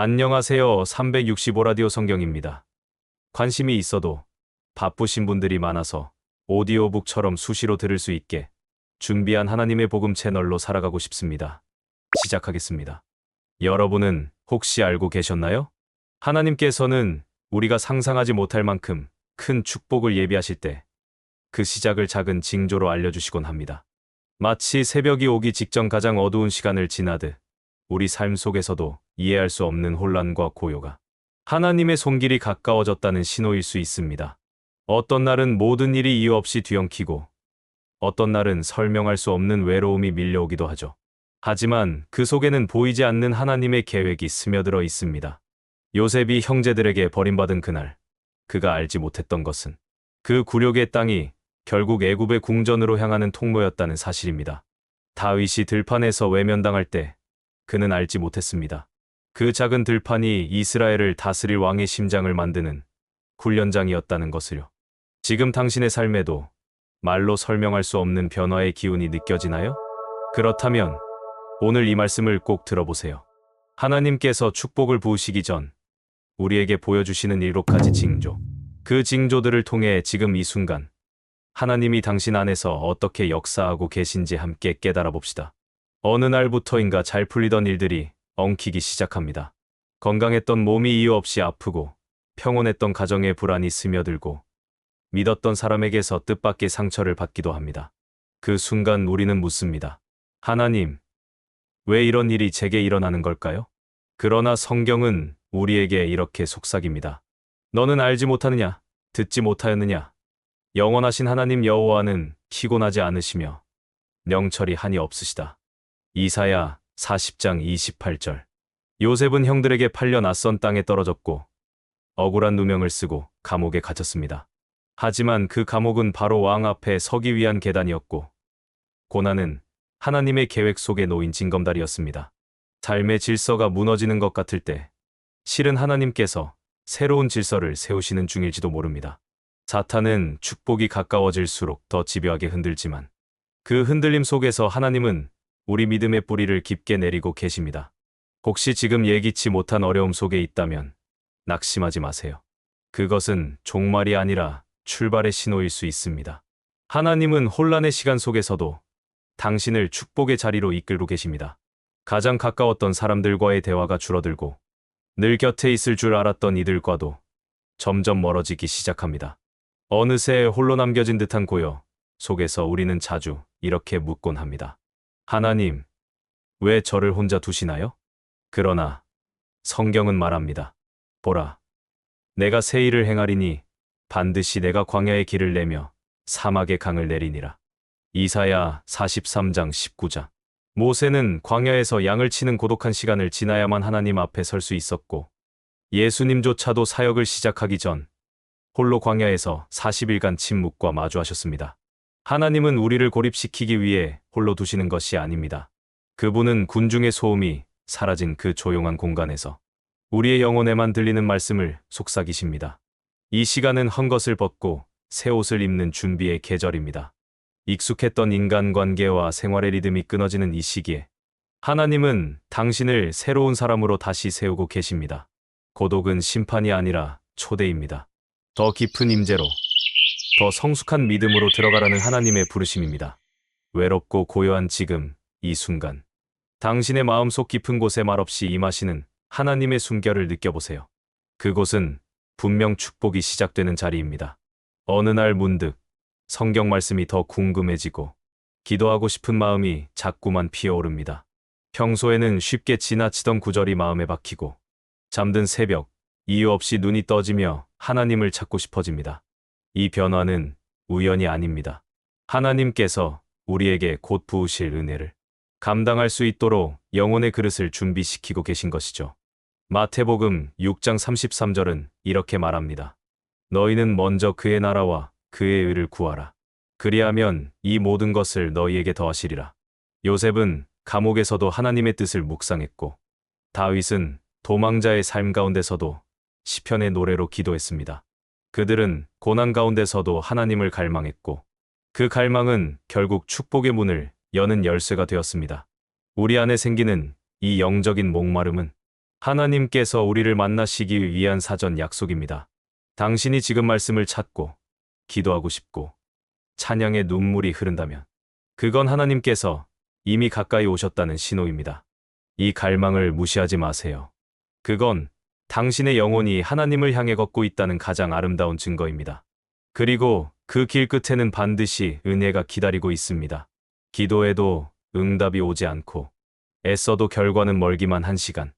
안녕하세요. 365라디오 성경입니다. 관심이 있어도 바쁘신 분들이 많아서 오디오북처럼 수시로 들을 수 있게 준비한 하나님의 복음 채널로 살아가고 싶습니다. 시작하겠습니다. 여러분은 혹시 알고 계셨나요? 하나님께서는 우리가 상상하지 못할 만큼 큰 축복을 예비하실 때 그 시작을 작은 징조로 알려주시곤 합니다. 마치 새벽이 오기 직전 가장 어두운 시간을 지나듯 우리 삶 속에서도 이해할 수 없는 혼란과 고요가 하나님의 손길이 가까워졌다는 신호일 수 있습니다. 어떤 날은 모든 일이 이유 없이 뒤엉키고 어떤 날은 설명할 수 없는 외로움이 밀려오기도 하죠. 하지만 그 속에는 보이지 않는 하나님의 계획이 스며들어 있습니다. 요셉이 형제들에게 버림받은 그날 그가 알지 못했던 것은 그 굴욕의 땅이 결국 애굽의 궁전으로 향하는 통로였다는 사실입니다. 다윗이 들판에서 외면당할 때 그는 알지 못했습니다. 그 작은 들판이 이스라엘을 다스릴 왕의 심장을 만드는 훈련장이었다는 것을요. 지금 당신의 삶에도 말로 설명할 수 없는 변화의 기운이 느껴지나요? 그렇다면 오늘 이 말씀을 꼭 들어보세요. 하나님께서 축복을 부으시기 전 우리에게 보여주시는 일곱 가지 징조. 그 징조들을 통해 지금 이 순간 하나님이 당신 안에서 어떻게 역사하고 계신지 함께 깨달아 봅시다. 어느 날부터인가 잘 풀리던 일들이 엉키기 시작합니다. 건강했던 몸이 이유 없이 아프고 평온했던 가정에 불안이 스며들고 믿었던 사람에게서 뜻밖의 상처를 받기도 합니다. 그 순간 우리는 묻습니다. 하나님, 왜 이런 일이 제게 일어나는 걸까요? 그러나 성경은 우리에게 이렇게 속삭입니다. 너는 알지 못하느냐? 듣지 못하였느냐? 영원하신 하나님 여호와는 피곤하지 않으시며 명철이 한이 없으시다. 이사야 40장 28절 요셉은 형들에게 팔려 낯선 땅에 떨어졌고 억울한 누명을 쓰고 감옥에 갇혔습니다. 하지만 그 감옥은 바로 왕 앞에 서기 위한 계단이었고 고난은 하나님의 계획 속에 놓인 징검다리였습니다. 삶의 질서가 무너지는 것 같을 때 실은 하나님께서 새로운 질서를 세우시는 중일지도 모릅니다. 사탄은 축복이 가까워질수록 더 집요하게 흔들지만 그 흔들림 속에서 하나님은 우리 믿음의 뿌리를 깊게 내리고 계십니다. 혹시 지금 예기치 못한 어려움 속에 있다면 낙심하지 마세요. 그것은 종말이 아니라 출발의 신호일 수 있습니다. 하나님은 혼란의 시간 속에서도 당신을 축복의 자리로 이끌고 계십니다. 가장 가까웠던 사람들과의 대화가 줄어들고 늘 곁에 있을 줄 알았던 이들과도 점점 멀어지기 시작합니다. 어느새 홀로 남겨진 듯한 고요 속에서 우리는 자주 이렇게 묻곤 합니다. 하나님, 왜 저를 혼자 두시나요? 그러나 성경은 말합니다. 보라, 내가 새 일을 행하리니 반드시 내가 광야의 길을 내며 사막의 강을 내리니라. 이사야 43장 19장. 모세는 광야에서 양을 치는 고독한 시간을 지나야만 하나님 앞에 설 수 있었고 예수님조차도 사역을 시작하기 전 홀로 광야에서 40일간 침묵과 마주하셨습니다. 하나님은 우리를 고립시키기 위해 홀로 두시는 것이 아닙니다. 그분은 군중의 소음이 사라진 그 조용한 공간에서 우리의 영혼에만 들리는 말씀을 속삭이십니다. 이 시간은 헝것을 벗고 새 옷을 입는 준비의 계절입니다. 익숙했던 인간관계와 생활의 리듬이 끊어지는 이 시기에 하나님은 당신을 새로운 사람으로 다시 세우고 계십니다. 고독은 심판이 아니라 초대입니다. 더 깊은 임재로, 더 성숙한 믿음으로 들어가라는 하나님의 부르심입니다. 외롭고 고요한 지금, 이 순간. 당신의 마음속 깊은 곳에 말없이 임하시는 하나님의 숨결을 느껴보세요. 그곳은 분명 축복이 시작되는 자리입니다. 어느 날 문득 성경 말씀이 더 궁금해지고 기도하고 싶은 마음이 자꾸만 피어오릅니다. 평소에는 쉽게 지나치던 구절이 마음에 박히고 잠든 새벽 이유 없이 눈이 떠지며 하나님을 찾고 싶어집니다. 이 변화는 우연이 아닙니다. 하나님께서 우리에게 곧 부으실 은혜를 감당할 수 있도록 영혼의 그릇을 준비시키고 계신 것이죠. 마태복음 6장 33절은 이렇게 말합니다. 너희는 먼저 그의 나라와 그의 의를 구하라. 그리하면 이 모든 것을 너희에게 더하시리라. 요셉은 감옥에서도 하나님의 뜻을 묵상했고 다윗은 도망자의 삶 가운데서도 시편의 노래로 기도했습니다. 그들은 고난 가운데서도 하나님을 갈망했고 그 갈망은 결국 축복의 문을 여는 열쇠가 되었습니다. 우리 안에 생기는 이 영적인 목마름은 하나님께서 우리를 만나시기 위한 사전 약속입니다. 당신이 지금 말씀을 찾고 기도하고 싶고 찬양의 눈물이 흐른다면 그건 하나님께서 이미 가까이 오셨다는 신호입니다. 이 갈망을 무시하지 마세요. 그건 당신의 영혼이 하나님을 향해 걷고 있다는 가장 아름다운 증거입니다. 그리고 그 길 끝에는 반드시 은혜가 기다리고 있습니다. 기도해도 응답이 오지 않고 애써도 결과는 멀기만 한 시간.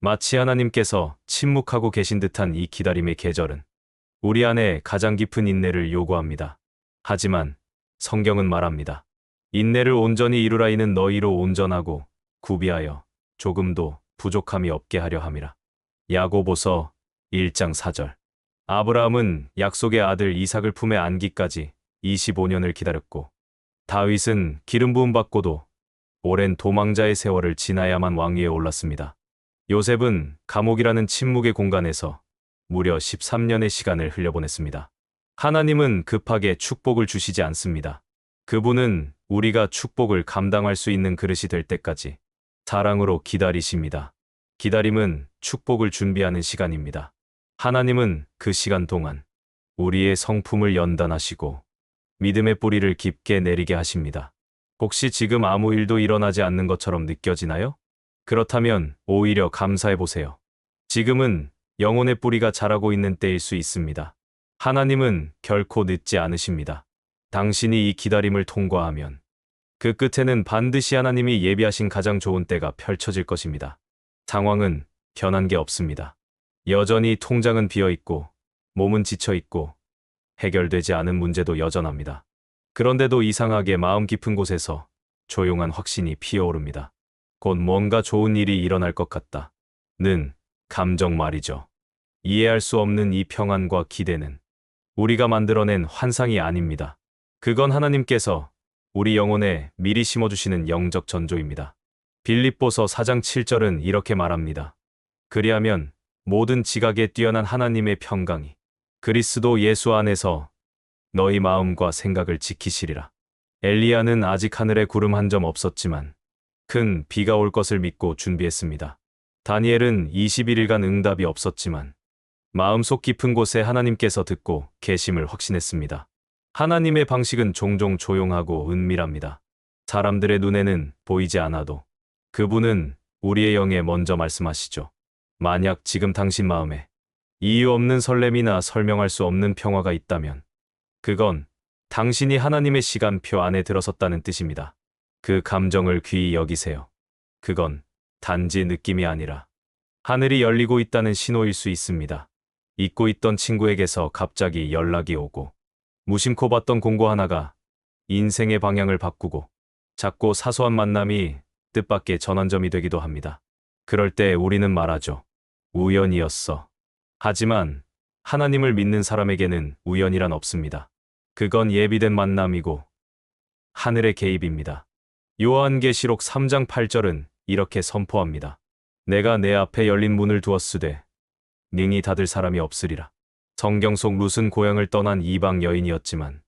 마치 하나님께서 침묵하고 계신 듯한 이 기다림의 계절은 우리 안에 가장 깊은 인내를 요구합니다. 하지만 성경은 말합니다. 인내를 온전히 이루라 이는 너희로 온전하고 구비하여 조금도 부족함이 없게 하려 함이라. 야고보서 1장 4절. 아브라함은 약속의 아들 이삭을 품에 안기까지 25년을 기다렸고 다윗은 기름 부음 받고도 오랜 도망자의 세월을 지나야만 왕위에 올랐습니다. 요셉은 감옥이라는 침묵의 공간에서 무려 13년의 시간을 흘려보냈습니다. 하나님은 급하게 축복을 주시지 않습니다. 그분은 우리가 축복을 감당할 수 있는 그릇이 될 때까지 사랑으로 기다리십니다. 기다림은 축복을 준비하는 시간입니다. 하나님은 그 시간 동안 우리의 성품을 연단하시고 믿음의 뿌리를 깊게 내리게 하십니다. 혹시 지금 아무 일도 일어나지 않는 것처럼 느껴지나요? 그렇다면 오히려 감사해 보세요. 지금은 영혼의 뿌리가 자라고 있는 때일 수 있습니다. 하나님은 결코 늦지 않으십니다. 당신이 이 기다림을 통과하면 그 끝에는 반드시 하나님이 예비하신 가장 좋은 때가 펼쳐질 것입니다. 상황은 변한 게 없습니다. 여전히 통장은 비어 있고 몸은 지쳐 있고 해결되지 않은 문제도 여전합니다. 그런데도 이상하게 마음 깊은 곳에서 조용한 확신이 피어오릅니다. 곧 뭔가 좋은 일이 일어날 것 같다. 는 감정 말이죠. 이해할 수 없는 이 평안과 기대는 우리가 만들어낸 환상이 아닙니다. 그건 하나님께서 우리 영혼에 미리 심어주시는 영적 전조입니다. 빌립보서 4장 7절은 이렇게 말합니다. 그리하면 모든 지각에 뛰어난 하나님의 평강이 그리스도 예수 안에서 너희 마음과 생각을 지키시리라. 엘리야는 아직 하늘에 구름 한 점 없었지만 큰 비가 올 것을 믿고 준비했습니다. 다니엘은 21일간 응답이 없었지만 마음속 깊은 곳에 하나님께서 듣고 계심을 확신했습니다. 하나님의 방식은 종종 조용하고 은밀합니다. 사람들의 눈에는 보이지 않아도 그분은 우리의 영에 먼저 말씀하시죠. 만약 지금 당신 마음에 이유 없는 설렘이나 설명할 수 없는 평화가 있다면 그건 당신이 하나님의 시간표 안에 들어섰다는 뜻입니다. 그 감정을 귀히 여기세요. 그건 단지 느낌이 아니라 하늘이 열리고 있다는 신호일 수 있습니다. 잊고 있던 친구에게서 갑자기 연락이 오고 무심코 봤던 공고 하나가 인생의 방향을 바꾸고 작고 사소한 만남이 뜻밖의 전환점이 되기도 합니다. 그럴 때 우리는 말하죠. 우연이었어. 하지만 하나님을 믿는 사람에게는 우연이란 없습니다. 그건 예비된 만남이고 하늘의 개입입니다. 요한계시록 3장 8절은 이렇게 선포합니다. 내가 내 앞에 열린 문을 두었으되 능히 닫을 사람이 없으리라. 성경 속 룻은 고향을 떠난 이방 여인이었지만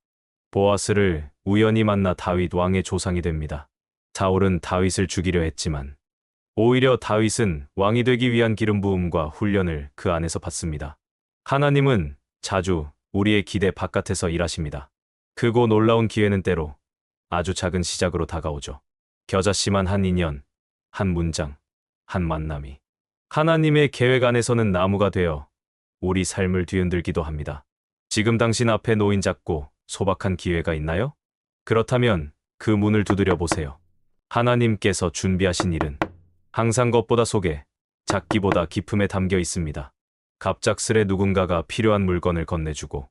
보아스를 우연히 만나 다윗 왕의 조상이 됩니다. 사울은 다윗을 죽이려 했지만 오히려 다윗은 왕이 되기 위한 기름 부음과 훈련을 그 안에서 받습니다. 하나님은 자주 우리의 기대 바깥에서 일하십니다. 크고 놀라운 기회는 때로 아주 작은 시작으로 다가오죠. 겨자씨만 한 인연, 한 문장, 한 만남이 하나님의 계획 안에서는 나무가 되어 우리 삶을 뒤흔들기도 합니다. 지금 당신 앞에 놓인 작고 소박한 기회가 있나요? 그렇다면 그 문을 두드려 보세요. 하나님께서 준비하신 일은 항상 것보다 속에 작기보다 깊음에 담겨 있습니다. 갑작스레 누군가가 필요한 물건을 건네주고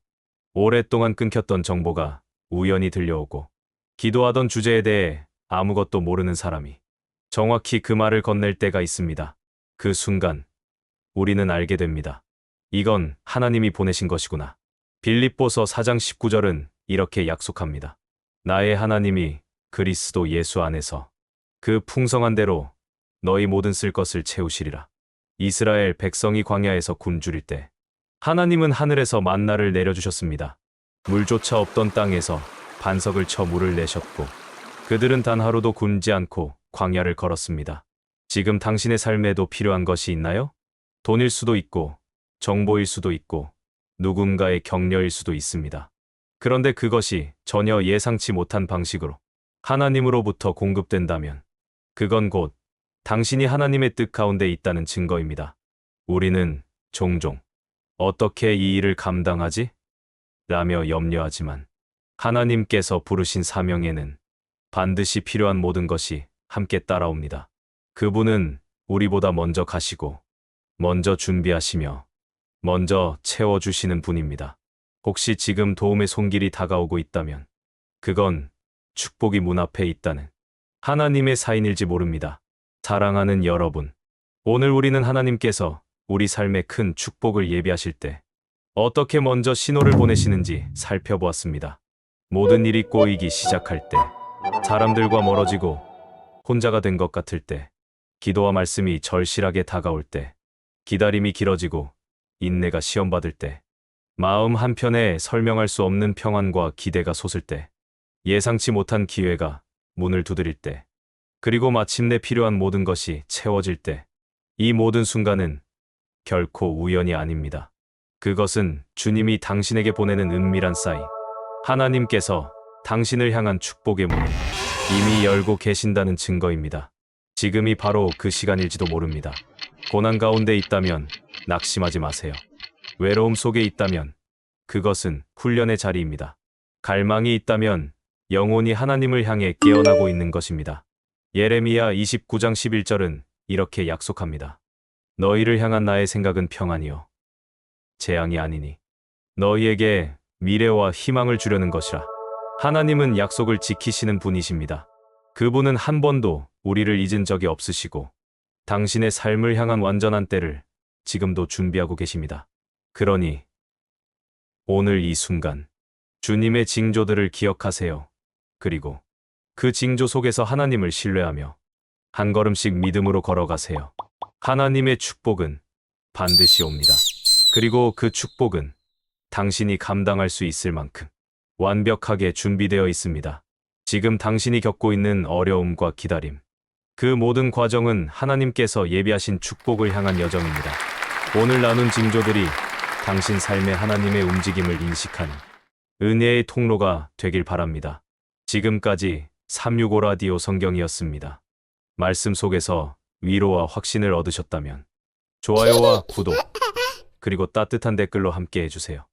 오랫동안 끊겼던 정보가 우연히 들려오고 기도하던 주제에 대해 아무것도 모르는 사람이 정확히 그 말을 건넬 때가 있습니다. 그 순간 우리는 알게 됩니다. 이건 하나님이 보내신 것이구나. 빌립보서 4장 19절은 이렇게 약속합니다. 나의 하나님이 그리스도 예수 안에서 그 풍성한 대로 너희 모든 쓸 것을 채우시리라. 이스라엘 백성이 광야에서 굶주릴 때 하나님은 하늘에서 만나를 내려주셨습니다. 물조차 없던 땅에서 반석을 쳐 물을 내셨고 그들은 단 하루도 굶지 않고 광야를 걸었습니다. 지금 당신의 삶에도 필요한 것이 있나요? 돈일 수도 있고, 정보일 수도 있고, 누군가의 격려일 수도 있습니다. 그런데 그것이 전혀 예상치 못한 방식으로 하나님으로부터 공급된다면, 그건 곧 당신이 하나님의 뜻 가운데 있다는 증거입니다. 우리는 종종 어떻게 이 일을 감당하지? 라며 염려하지만 하나님께서 부르신 사명에는 반드시 필요한 모든 것이 함께 따라옵니다. 그분은 우리보다 먼저 가시고 먼저 준비하시며 먼저 채워주시는 분입니다. 혹시 지금 도움의 손길이 다가오고 있다면 그건 축복이 문 앞에 있다는 하나님의 사인일지 모릅니다. 사랑하는 여러분, 오늘 우리는 하나님께서 우리 삶에 큰 축복을 예비하실 때 어떻게 먼저 신호를 보내시는지 살펴보았습니다. 모든 일이 꼬이기 시작할 때, 사람들과 멀어지고 혼자가 된 것 같을 때, 기도와 말씀이 절실하게 다가올 때, 기다림이 길어지고 인내가 시험받을 때, 마음 한편에 설명할 수 없는 평안과 기대가 솟을 때, 예상치 못한 기회가 문을 두드릴 때, 그리고 마침내 필요한 모든 것이 채워질 때, 이 모든 순간은 결코 우연이 아닙니다. 그것은 주님이 당신에게 보내는 은밀한 사인, 하나님께서 당신을 향한 축복의 문을 이미 열고 계신다는 증거입니다. 지금이 바로 그 시간일지도 모릅니다. 고난 가운데 있다면 낙심하지 마세요. 외로움 속에 있다면 그것은 훈련의 자리입니다. 갈망이 있다면 영혼이 하나님을 향해 깨어나고 있는 것입니다. 예레미야 29장 11절은 이렇게 약속합니다. 너희를 향한 나의 생각은 평안이요. 재앙이 아니니 너희에게 미래와 희망을 주려는 것이라. 하나님은 약속을 지키시는 분이십니다. 그분은 한 번도 우리를 잊은 적이 없으시고 당신의 삶을 향한 완전한 때를 지금도 준비하고 계십니다. 그러니 오늘 이 순간 주님의 징조들을 기억하세요. 그리고 그 징조 속에서 하나님을 신뢰하며 한 걸음씩 믿음으로 걸어가세요. 하나님의 축복은 반드시 옵니다. 그리고 그 축복은 당신이 감당할 수 있을 만큼 완벽하게 준비되어 있습니다. 지금 당신이 겪고 있는 어려움과 기다림, 그 모든 과정은 하나님께서 예비하신 축복을 향한 여정입니다. 오늘 나눈 징조들이 당신 삶의 하나님의 움직임을 인식하는 은혜의 통로가 되길 바랍니다. 지금까지 365 라디오 성경이었습니다. 말씀 속에서 위로와 확신을 얻으셨다면 좋아요와 구독, 그리고 따뜻한 댓글로 함께 해주세요.